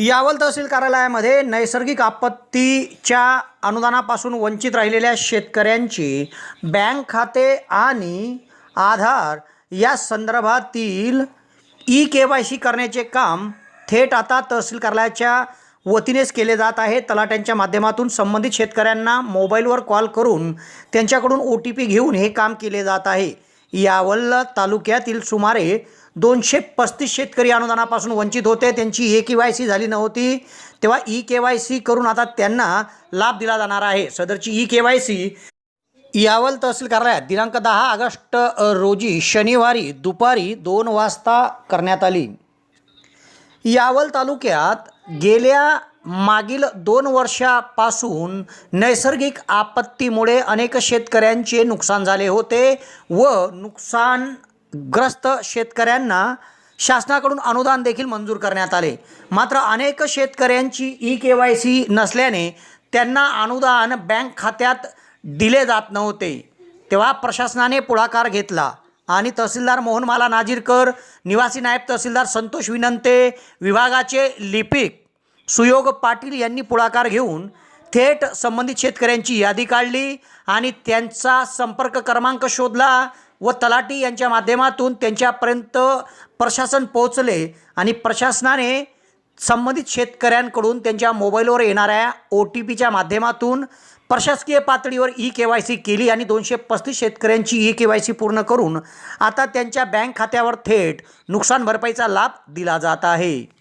यावल तहसील कार्यालयामध्ये नैसर्गिक आपत्तीच्या अनुदानापासून वंचित राहिलेल्या शेतकऱ्यांची बँक खाते आणि आधार या संदर्भातील ई के वाय सी करण्याचे काम थेट आता तहसील कार्यालयाच्या वतीनेच केले जात आहे. तलाट्यांच्या माध्यमातून संबंधित शेतकऱ्यांना मोबाईलवर कॉल करून त्यांच्याकडून ओ टी पी घेऊन हे काम केले जात आहे. यावल तालुक्यातील सुमारे दोनशे पस्तीस शेतकरी अनुदानापासून वंचित होते. त्यांची ए के वाय सी झाली नव्हती. तेव्हा ई के वाय सी करून आता त्यांना लाभ दिला जाणार आहे. सदरची E K Y C Yawal tehsil कार्यालयात दिनांक दहा ऑगस्ट रोजी शनिवारी दुपारी दोन वाजता करण्यात आली. यावल तालुक्यात गेल्या मागील दोन वर्षापासून नैसर्गिक आपत्तीमुळे अनेक शेतकऱ्यांचे नुकसान झाले होते व नुकसानग्रस्त शेतकऱ्यांना शासनाकडून अनुदान देखील मंजूर करण्यात आले. मात्र अनेक शेतकऱ्यांची ई के वाय सी नसल्याने त्यांना अनुदान बँक खात्यात दिले जात नव्हते. तेव्हा प्रशासनाने पुढाकार घेतला आणि तहसीलदार मोहनमाला नाजीरकर निवासी नायब तहसीलदार संतोष विनंते विभागाचे लिपिक सुयोग पाटील यांनी पुढाकार घेऊन थेट संबंधित शेतकऱ्यांची यादी काढली आणि त्यांचा संपर्क क्रमांक शोधला व तलाटी यांच्या माध्यमातून त्यांच्यापर्यंत प्रशासन पोहोचले आणि प्रशासनाने संबंधित शेतकऱ्यांकडून त्यांच्या मोबाईलवर येणाऱ्या ओ टी पीच्या माध्यमातून प्रशासकीय पातळीवर ई के वाय सी केली आणि दोनशे पस्तीस शेतकऱ्यांची ई के वाय सी पूर्ण करून आता त्यांच्या बँक खात्यावर थेट नुकसान भरपाईचा लाभ दिला जात आहे.